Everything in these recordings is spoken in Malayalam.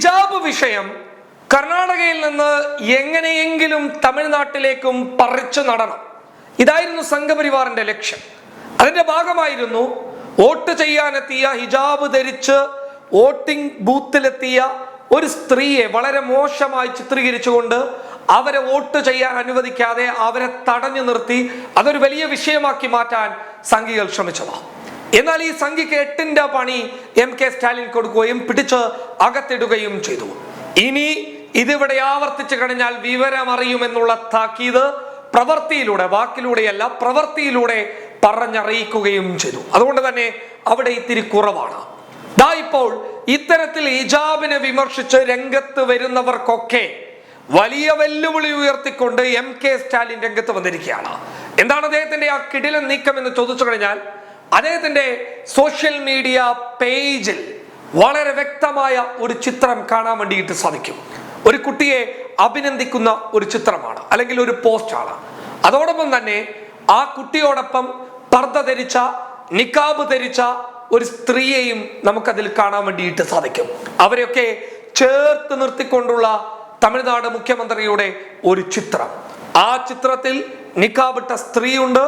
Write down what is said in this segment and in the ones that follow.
ഹിജാബ് വിഷയം കർണാടകയിൽ നിന്ന് എങ്ങനെയെങ്കിലും തമിഴ്നാട്ടിലേക്കും പറിച്ചു നടണം. ഇതായിരുന്നു സംഘപരിവാറിന്റെ ലക്ഷ്യം. അതിന്റെ ഭാഗമായിരുന്നു വോട്ട് ചെയ്യാനെത്തിയ ഹിജാബ് ധരിച്ച് വോട്ടിംഗ് ബൂത്തിലെത്തിയ ഒരു സ്ത്രീയെ വളരെ മോശമായി ചിത്രീകരിച്ചുകൊണ്ട് അവരെ വോട്ട് ചെയ്യാൻ അനുവദിക്കാതെ അവരെ തടഞ്ഞു നിർത്തി. അതൊരു വലിയ വിഷയമാക്കി മാറ്റാൻ സംഘികൾ ശ്രമിച്ചതാണ്. എന്നാൽ ഈ സംഖ്യക്ക് എട്ടിന്റെ പണി എം കെ സ്റ്റാലിൻ കൊടുക്കുകയും പിടിച്ച് അകത്തിടുകയും ചെയ്തു. ഇനി ഇതിവിടെ ആവർത്തിച്ചു കഴിഞ്ഞാൽ വിവരമറിയുമെന്നുള്ള താക്കീത് പ്രവൃത്തിയിലൂടെ വാക്കിലൂടെയല്ല പ്രവൃത്തിയിലൂടെ പറഞ്ഞറിയിക്കുകയും ചെയ്തു. അതുകൊണ്ട് തന്നെ അവിടെ ഇത്തിരി കുറവാണ്. ദാ ഇപ്പോൾ ഇത്തരത്തിൽ ഹിജാബിനെ വിമർശിച്ച് രംഗത്ത് വരുന്നവർക്കൊക്കെ വലിയ വെല്ലുവിളി ഉയർത്തിക്കൊണ്ട് എം കെ സ്റ്റാലിൻ രംഗത്ത് വന്നിരിക്കുകയാണ്. എന്താണ് അദ്ദേഹത്തിന്റെ ആ കിടിലൻ നീക്കം എന്ന് ചോദിച്ചു കഴിഞ്ഞാൽ അദ്ദേഹത്തിന്റെ സോഷ്യൽ മീഡിയ പേജിൽ വളരെ വ്യക്തമായ ഒരു ചിത്രം കാണാൻ വേണ്ടിയിട്ട് സാധിക്കും. ഒരു കുട്ടിയെ അഭിനന്ദിക്കുന്ന ഒരു ചിത്രമാണ് അല്ലെങ്കിൽ ഒരു പോസ്റ്റാണ്. അതോടൊപ്പം തന്നെ ആ കുട്ടിയോടൊപ്പം പർദ്ദ ധരിച്ച നിക്കാബ് ധരിച്ച ഒരു സ്ത്രീയെയും നമുക്കതിൽ കാണാൻ വേണ്ടിയിട്ട് സാധിക്കും. അവരെയൊക്കെ ചേർത്ത് നിർത്തിക്കൊണ്ടുള്ള തമിഴ്നാട് മുഖ്യമന്ത്രിയുടെ ഒരു ചിത്രം. ആ ചിത്രത്തിൽ നിക്കാബിട്ട സ്ത്രീയുണ്ട്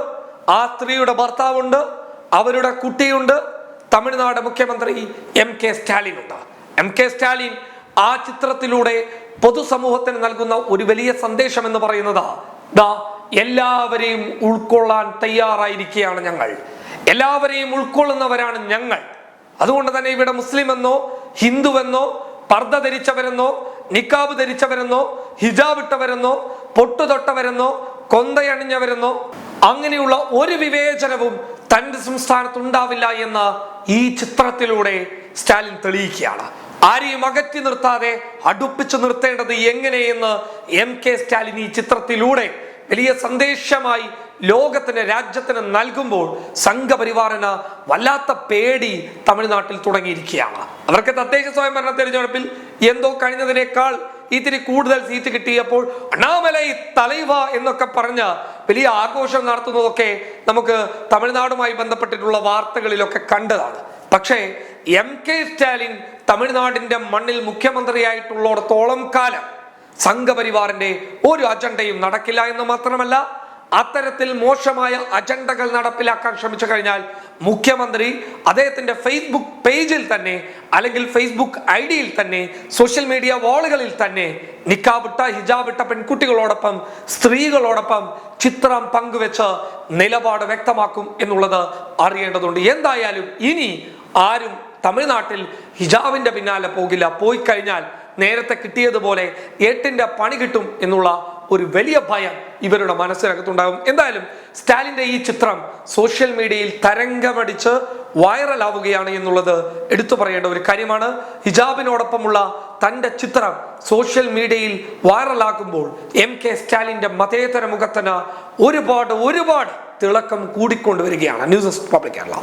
ആ സ്ത്രീയുടെ ഭർത്താവുണ്ട് അവരുടെ കുട്ടിയുണ്ട്. തമിഴ്നാട് മുഖ്യമന്ത്രി എം കെ സ്റ്റാലിൻ ഉണ്ട്. എം കെ സ്റ്റാലിൻ ആ ചിത്രത്തിലൂടെ പൊതുസമൂഹത്തിന് നൽകുന്ന ഒരു വലിയ സന്ദേശം എന്ന് പറയുന്നത് എല്ലാവരെയും ഉൾക്കൊള്ളാൻ തയ്യാറായിരിക്കുകയാണ് ഞങ്ങൾ. എല്ലാവരെയും ഉൾക്കൊള്ളുന്നവരാണ് ഞങ്ങൾ. അതുകൊണ്ട് തന്നെ ഇവിടെ മുസ്ലിം എന്നോ ഹിന്ദുവെന്നോ പർദ്ദ ധരിച്ചവരെന്നോ നിക്കാബ് ധരിച്ചവരെന്നോ ഹിജാബ് ഇട്ടവരെന്നോ പൊട്ടുതൊട്ടവരെന്നോ കൊന്തയണിഞ്ഞവരെന്നോ അങ്ങനെയുള്ള ഒരു വിവേചനവും തന്റെ സംസ്ഥാനത്ത് ഉണ്ടാവില്ല എന്ന് ഈ ചിത്രത്തിലൂടെ സ്റ്റാലിൻ തെളിയിക്കുകയാണ്. ആരെയും അകറ്റി നിർത്താതെ അടുപ്പിച്ചു നിർത്തേണ്ടത് എങ്ങനെയെന്ന് എം കെ സ്റ്റാലിൻ ഈ ചിത്രത്തിലൂടെ വലിയ സന്ദേശമായി ലോകത്തിന് രാജ്യത്തിന് നൽകുമ്പോൾ സംഘപരിവാറിന് വല്ലാത്ത പേടി തമിഴ്നാട്ടിൽ തുടങ്ങിയിരിക്കുകയാണ്. അവർക്ക് തദ്ദേശ സ്വയംഭരണ തെരഞ്ഞെടുപ്പിൽ എന്തോ കഴിഞ്ഞതിനേക്കാൾ ഇത്തിരി കൂടുതൽ സീറ്റ് കിട്ടിയപ്പോൾ അണ്ണാമലൈ തലൈവ എന്നൊക്കെ പറഞ്ഞ വലിയ ആഘോഷം നടത്തുന്നതൊക്കെ നമുക്ക് തമിഴ്നാടുമായി ബന്ധപ്പെട്ടിട്ടുള്ള വാർത്തകളിലൊക്കെ കണ്ടതാണ്. പക്ഷേ എം കെ സ്റ്റാലിൻ തമിഴ്നാടിന്റെ മണ്ണിൽ മുഖ്യമന്ത്രിയായിട്ടുള്ളിടത്തോളം കാലം സംഘപരിവാറിന്റെ ഒരു അജണ്ടയും നടക്കില്ല എന്ന് മാത്രമല്ല അത്തരത്തിൽ മോശമായ അജണ്ടകൾ നടപ്പിലാക്കാൻ ശ്രമിച്ചു കഴിഞ്ഞാൽ മുഖ്യമന്ത്രി അദ്ദേഹത്തിന്റെ ഫേസ്ബുക്ക് പേജിൽ തന്നെ അല്ലെങ്കിൽ ഫേസ്ബുക്ക് ഐ ഡിയിൽ തന്നെ സോഷ്യൽ മീഡിയ വാളുകളിൽ തന്നെ നിക്കാവിട്ട ഹിജാബിട്ട പെൺകുട്ടികളോടൊപ്പം സ്ത്രീകളോടൊപ്പം ചിത്രം പങ്കുവെച്ച് നിലപാട് വ്യക്തമാക്കും എന്നുള്ളത് അറിയേണ്ടതുണ്ട്. എന്തായാലും ഇനി ആരും തമിഴ്നാട്ടിൽ ഹിജാബിന്റെ പിന്നാലെ പോകില്ല. പോയി കഴിഞ്ഞാൽ നേരത്തെ കിട്ടിയതുപോലെ എട്ടിന്റെ പണി കിട്ടും എന്നുള്ള ഒരു വലിയ ഭയം ഇവരുടെ മനസ്സിനകത്തുണ്ടാകും. എന്തായാലും സ്റ്റാലിന്റെ ഈ ചിത്രം സോഷ്യൽ മീഡിയയിൽ തരംഗമടിച്ച് വൈറലാവുകയാണ് എന്നുള്ളത് എടുത്തു പറയേണ്ട ഒരു കാര്യമാണ്. ഹിജാബിനോടൊപ്പമുള്ള തന്റെ ചിത്രം സോഷ്യൽ മീഡിയയിൽ വൈറലാകുമ്പോൾ എം കെ സ്റ്റാലിന്റെ മതേതര മുഖത്തിന് ഒരുപാട് ഒരുപാട് തിളക്കം കൂടിക്കൊണ്ടുവരികയാണ്. News public Kerala.